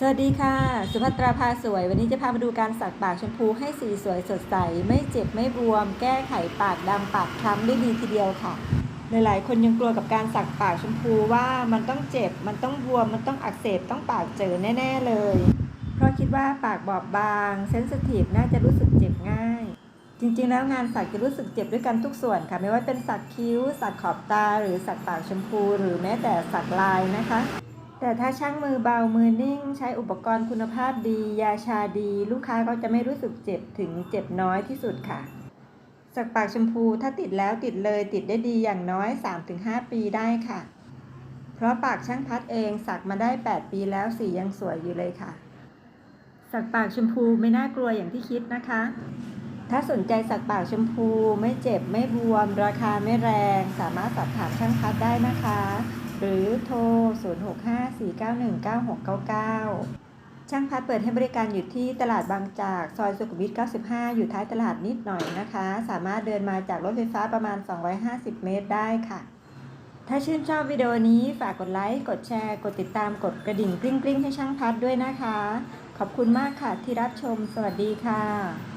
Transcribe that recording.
สวัสดีค่ะ สุภัตราภาสวย วันนี้จะพามาดูการสักปากชมพูให้สีสวยสดใส ไม่เจ็บไม่บวม แก้ไขปากดำปากคล้ำได้ดีทีเดียวค่ะ หลายๆ คนยังกลัวกับการสักปากชมพูว่ามันต้องเจ็บ มันต้องบวม มันต้องอักเสบ ต้องปากเจอแน่ ๆ เลย เพราะคิดว่าปากบอบบางเซนสทีฟน่าจะรู้สึกเจ็บง่าย จริงๆ แล้วงานสักจะรู้สึกเจ็บด้วยกันทุกส่วนค่ะ ไม่ว่าเป็นสักคิ้ว สักขอบตา หรือสักปากชมพู หรือแม้แต่สักลายนะคะ แต่ถ้าช่างมือเบามือนิ่ง ใช้อุปกรณ์คุณภาพดี ยาชาดี ลูกค้าก็จะไม่รู้สึกเจ็บถึงเจ็บน้อยที่สุดค่ะ สักปากชมพูถ้าติดแล้วติดเลยติดได้ดีอย่างน้อย 3-5 ปีได้ค่ะ เพราะปากช่างพัดเองสักมาได้ 8 ปีแล้วสียังสวยอยู่เลยค่ะ สักปากชมพูไม่น่ากลัวอย่างที่คิดนะคะ ถ้าสนใจสักปากชมพูไม่เจ็บไม่บวม ราคาไม่แรง สามารถสอบถามช่างพัดได้นะคะ หรือโทร 0654919699 ช่างพัดเปิดให้บริการอยู่ที่ตลาดบางจาก ซอยสุขุมวิท 95 อยู่ท้ายตลาดนิดหน่อยนะคะ สามารถเดินมาจากรถไฟฟ้าประมาณ 250 เมตรได้ค่ะ ถ้าชื่นชอบวิดีโอนี้ฝากกดไลค์ กดแชร์ กดติดตาม กดกระดิ่งกริ๊งๆให้ช่างพัดด้วยนะคะ ขอบคุณมากค่ะที่รับชม สวัสดีค่ะ